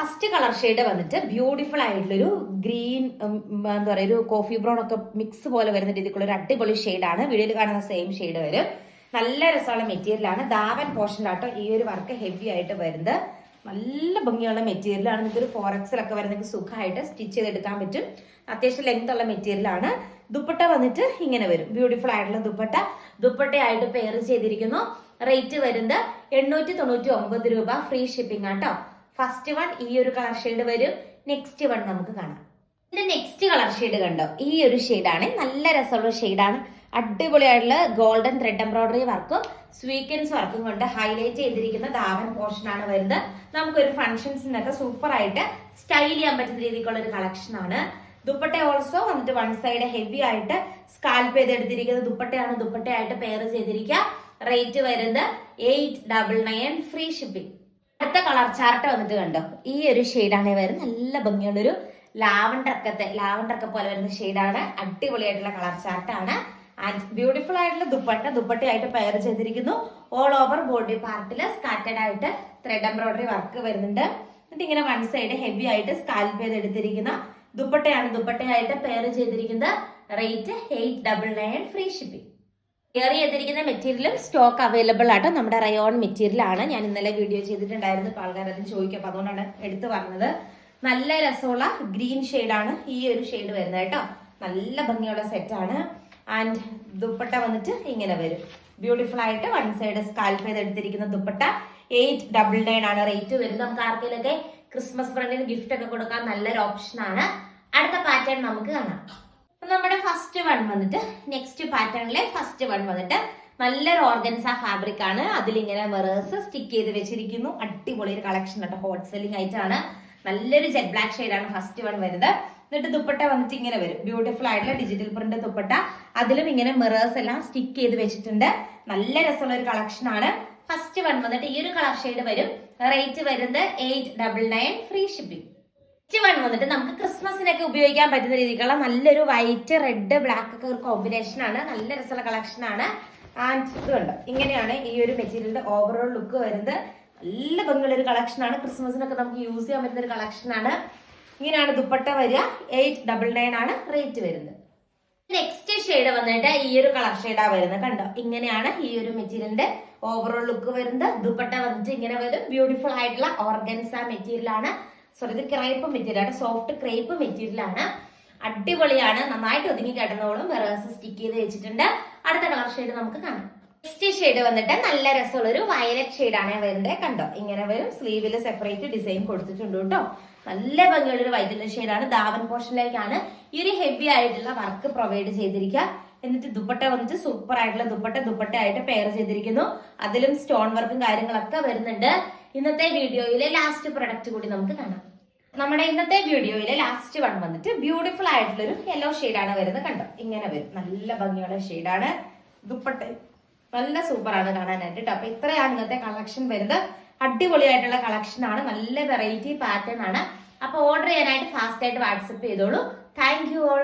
First colour shade വന്നിട്ട് beautiful ആയിട്ടുള്ളൊരു green എന്താ പറയുക ഒരു കോഫി ബ്രൗൺ ഒക്കെ മിക്സ് പോലെ വരുന്ന രീതിക്കുള്ള ഒരു അടിപൊളി ഷെയ്ഡാണ് വീഡിയോയിൽ കാണുന്ന സെയിം ഷെയ്ഡ് വരും. നല്ല രസമുള്ള മെറ്റീരിയലാണ് ദാവൻ പോർഷനിലാട്ടോ ഈ ഒരു വർക്ക് ഹെവി ആയിട്ട് വരുന്നത്. നല്ല ഭംഗിയുള്ള മെറ്റീരിയലാണ് നിങ്ങൾക്ക് ഒരു ഫോറക്സിലൊക്കെ വരുന്ന നിങ്ങൾക്ക് സുഖമായിട്ട് സ്റ്റിച്ച് ചെയ്തെടുക്കാൻ പറ്റും. അത്യാവശ്യം ലെങ്ത് ഉള്ള മെറ്റീരിയലാണ് ദുപ്പട്ട വന്നിട്ട് ഇങ്ങനെ വരും. ബ്യൂട്ടിഫുൾ ആയിട്ടുള്ള ദുപ്പട്ട. ദുപ്പട്ടയായിട്ട് പെയർ ചെയ്തിരിക്കുന്നു. റേറ്റ് വരുന്നത് എണ്ണൂറ്റി തൊണ്ണൂറ്റി ഒമ്പത് രൂപ. ഫ്രീ ഷിപ്പിംഗ് ആട്ടോ. ഫസ്റ്റ് വൺ ഈ ഒരു കളർ ഷെയ്ഡ് വരും. നെക്സ്റ്റ് വൺ നമുക്ക് കാണാം. ഇത് നെക്സ്റ്റ് കളർ ഷെയ്ഡ് കണ്ടോ? ഈ ഒരു ഷെയ്ഡാണ് നല്ല രസമുള്ള ഷെയ്ഡാണ് അടിപൊളിയായിട്ടുള്ള ഗോൾഡൻ ത്രെഡ് എംബ്രോയിഡറി വർക്കും സ്വീക്കൻസ് വർക്കും കൊണ്ട് ഹൈലൈറ്റ് ചെയ്തിരിക്കുന്ന ദാവൻ പോർഷൻ ആണ് വരുന്നത്. നമുക്കൊരു ഫംഗ്ഷൻസിനൊക്കെ സൂപ്പർ ആയിട്ട് സ്റ്റൈൽ ചെയ്യാൻ പറ്റുന്ന രീതിക്കുള്ള ഒരു കളക്ഷൻ ആണ്. ദുപ്പട്ട ഓൾസോ വന്നിട്ട് വൺ സൈഡ് ഹെവി ആയിട്ട് സ്കാൽപ്പ് ചെയ്തെടുത്തിരിക്കുന്നത് ദുപ്പട്ടയാണ്. ദുപ്പട്ടയായിട്ട് പെയർ ചെയ്തിരിക്കുക. റേറ്റ് വരുന്നത് eight double nine free shipping അടുത്ത കളർ ചാർട്ട് വന്നിട്ട് കണ്ടോ? ഈ ഒരു ഷെയ്ഡാണ് വരുന്നത്. നല്ല ഭംഗിയുള്ളൊരു ലാവണ്ടർ ഒക്കത്തെ ലാവണ്ടർ ഒക്കെ പോലെ വരുന്ന ഷെയ്ഡാണ്. അടിപൊളിയായിട്ടുള്ള കളർ ചാർട്ടാണ്. ആൻഡ് ബ്യൂട്ടിഫുൾ ആയിട്ടുള്ള ദുപ്പട്ട ദുപ്പട്ടയായിട്ട് പെയർ ചെയ്തിരിക്കുന്നു. ഓൾ ഓവർ ബോഡി പാർട്ടിൽ സ്കാറ്റഡ് ആയിട്ട് ത്രെഡ് എംബ്രോയിഡറി വർക്ക് വരുന്നുണ്ട്. എന്നിട്ട് ഇങ്ങനെ വൺ സൈഡ് ഹെവി ആയിട്ട് സ്കാൽപ്പ് ചെയ്ത് എടുത്തിരിക്കുന്ന ദുപ്പട്ടയാണ് ദുപ്പട്ടയായിട്ട് പെയർ ചെയ്തിരിക്കുന്നത്. Rate eight double nine free shipping care ചെയ്തിരിക്കുന്ന മെറ്റീരിയലും സ്റ്റോക്ക് അവൈലബിൾ ആട്ടോ. നമ്മുടെ റയോൺ മെറ്റീരിയൽ ആണ്. ഞാൻ ഇന്നലെ വീഡിയോ ചെയ്തിട്ടുണ്ടായിരുന്നു. ഇപ്പോൾ ആൾക്കാർ അതിന് ചോദിക്കും. അപ്പോൾ അതുകൊണ്ടാണ് എടുത്തു പറഞ്ഞത്. നല്ല രസമുള്ള ഗ്രീൻ ആണ് ഈ ഒരു ഷെയ്ഡ് വരുന്നത് കേട്ടോ. നല്ല ഭംഗിയുള്ള സെറ്റ് ആണ്. ആൻഡ് ദുപ്പട്ട വന്നിട്ട് ഇങ്ങനെ വരും. ബ്യൂട്ടിഫുൾ ആയിട്ട് വൺ സൈഡ് സ്കാൽപ്പ് ചെയ്തെടുത്തിരിക്കുന്ന ദുപ്പട്ട. എയ്റ്റ് ഡബിൾ നയൻ ആണ് റേറ്റ് വരുന്നത്. നമുക്ക് ആർക്കെങ്കിലൊക്കെ ക്രിസ്മസ് ഫ്രണ്ടിന് ഗിഫ്റ്റ് ഒക്കെ കൊടുക്കാൻ നല്ലൊരു ഓപ്ഷൻ ആണ്. അടുത്ത പാറ്റേൺ നമുക്ക് കാണാം. നമ്മുടെ ഫസ്റ്റ് വൺ വന്നിട്ട് നെക്സ്റ്റ് പാറ്റേണിലെ ഫസ്റ്റ് വൺ വന്നിട്ട് നല്ലൊരു ഓർഗൻസ ഫാബ്രിക് ആണ്. അതിലിങ്ങനെ മെറേഴ്സ് സ്റ്റിക്ക് ചെയ്ത് വെച്ചിരിക്കുന്നു. അടിപൊളി ഒരു കളക്ഷൻ കേട്ടോ. ഹോട്ട് സെല്ലിംഗ് ആയിട്ടാണ് നല്ലൊരു ജെറ്റ് ബ്ലാക്ക് ഷെയ്ഡാണ് ഫസ്റ്റ് വൺ വരുന്നത്. എന്നിട്ട് ദുപ്പട്ട വന്നിട്ട് ഇങ്ങനെ വരും. ബ്യൂട്ടിഫുൾ ആയിട്ടുള്ള ഡിജിറ്റൽ പ്രിന്റ് ദുപ്പട്ട. അതിലും ഇങ്ങനെ മിറേഴ്സ് എല്ലാം സ്റ്റിക്ക് ചെയ്ത് വെച്ചിട്ടുണ്ട്. നല്ല രസമുള്ള ഒരു കളക്ഷൻ ആണ്. ഫസ്റ്റ് വൺ വന്നിട്ട് ഈ ഒരു കളർ ഷെയ്ഡ് വരും. റേറ്റ് വരുന്നത് eight double nine free shipping next one വന്നിട്ട് നമുക്ക് ക്രിസ്മസിനൊക്കെ ഉപയോഗിക്കാൻ പറ്റുന്ന രീതിക്കുള്ള നല്ലൊരു വൈറ്റ് റെഡ് ബ്ലാക്ക് ഒക്കെ ഒരു കോമ്പിനേഷൻ ആണ്. നല്ല രസമുള്ള കളക്ഷൻ ആണ്. ആൻഡ് ഇങ്ങനെയാണ് ഈ ഒരു മെറ്റീരിയലിന്റെ ഓവറോൾ ലുക്ക് വരുന്നത്. നല്ല ഭംഗിയുള്ള ഒരു കളക്ഷൻ ആണ്. ക്രിസ്മസിനൊക്കെ നമുക്ക് യൂസ് ചെയ്യാൻ പറ്റുന്ന ഒരു കളക്ഷൻ ആണ്. ഇങ്ങനെയാണ് ദുപ്പട്ട വരിക. എയ്റ്റ് ഡബിൾ നയൻ ആണ് റേറ്റ് വരുന്നത്. നെക്സ്റ്റ് ഷെയ്ഡ് വന്നിട്ട് ഈ ഒരു കളർ ഷെയ്ഡാ വരുന്നത്. കണ്ടോ? ഇങ്ങനെയാണ് ഈ ഒരു മെറ്റീരിയലിന്റെ ഓവറോൾ ലുക്ക് വരുന്നത്. ദുപ്പട്ട വന്നിട്ട് ഇങ്ങനെ വരും. ബ്യൂട്ടിഫുൾ ആയിട്ടുള്ള ഓർഗൻസ മെറ്റീരിയൽ ആണ്. സോറി ഇത് ക്രൈപ്പ് മെറ്റീരിയൽ ആണ് സോഫ്റ്റ് ക്രേപ്പ് മെറ്റീരിയൽ ആണ് അടിപൊളിയാണ്. നന്നായിട്ട് ഒതുങ്ങി കിടന്നോളും. വെറേഴ്സ് സ്റ്റിക്ക് ചെയ്ത് വെച്ചിട്ടുണ്ട്. അടുത്ത കളർ ഷെയ്ഡ് നമുക്ക് കാണാം. നെക്സ്റ്റ് ഷെയ്ഡ് വന്നിട്ട് നല്ല രസമുള്ള ഒരു വയലറ്റ് ഷെയ്ഡ് ആണ് വരുന്നത്. കണ്ടോ? ഇങ്ങനെ വരും. സ്ലീവിൽ സെപ്പറേറ്റ് ഡിസൈൻ കൊടുത്തിട്ടുണ്ട് കേട്ടോ. നല്ല ഭംഗിയുള്ള ഒരു വൈറ്റ് ഷെയ്ഡാണ് ദാവൻ പോർഷനിലേക്കാണ് ഈ ഒരു ഹെവി ആയിട്ടുള്ള വർക്ക് പ്രൊവൈഡ് ചെയ്തിരിക്കുക. എന്നിട്ട് ദുപ്പട്ട വന്നിട്ട് സൂപ്പർ ആയിട്ടുള്ള ദുപ്പട്ട ദുപ്പട്ട ആയിട്ട് പെയർ ചെയ്തിരിക്കുന്നു. അതിലും സ്റ്റോൺ വർക്കും കാര്യങ്ങളൊക്കെ വരുന്നുണ്ട്. ഇന്നത്തെ വീഡിയോയിലെ ലാസ്റ്റ് പ്രൊഡക്റ്റ് കൂടി നമുക്ക് കാണാം. നമ്മുടെ ഇന്നത്തെ വീഡിയോയിലെ ലാസ്റ്റ് വൺ വന്നിട്ട് ബ്യൂട്ടിഫുൾ ആയിട്ടുള്ള ഒരു യെല്ലോ ആണ് വരുന്നത്. കണ്ടോ? ഇങ്ങനെ വരും. നല്ല ഭംഗിയുള്ള ഷെയ്ഡാണ് ദുപ്പട്ട നല്ല സൂപ്പർ ആണ് കാണാനായിട്ട് അപ്പൊ ഇത്രയാണ് ഇന്നത്തെ കളക്ഷൻ വരുന്നത്. അടിപൊളിയായിട്ടുള്ള കളക്ഷൻ ആണ്. നല്ല വെറൈറ്റി പാറ്റേൺ ആണ്. അപ്പൊ ഓർഡർ ചെയ്യാനായിട്ട് ഫാസ്റ്റ് ആയിട്ട് വാട്സപ്പ് ചെയ്തോളൂ. Thank you all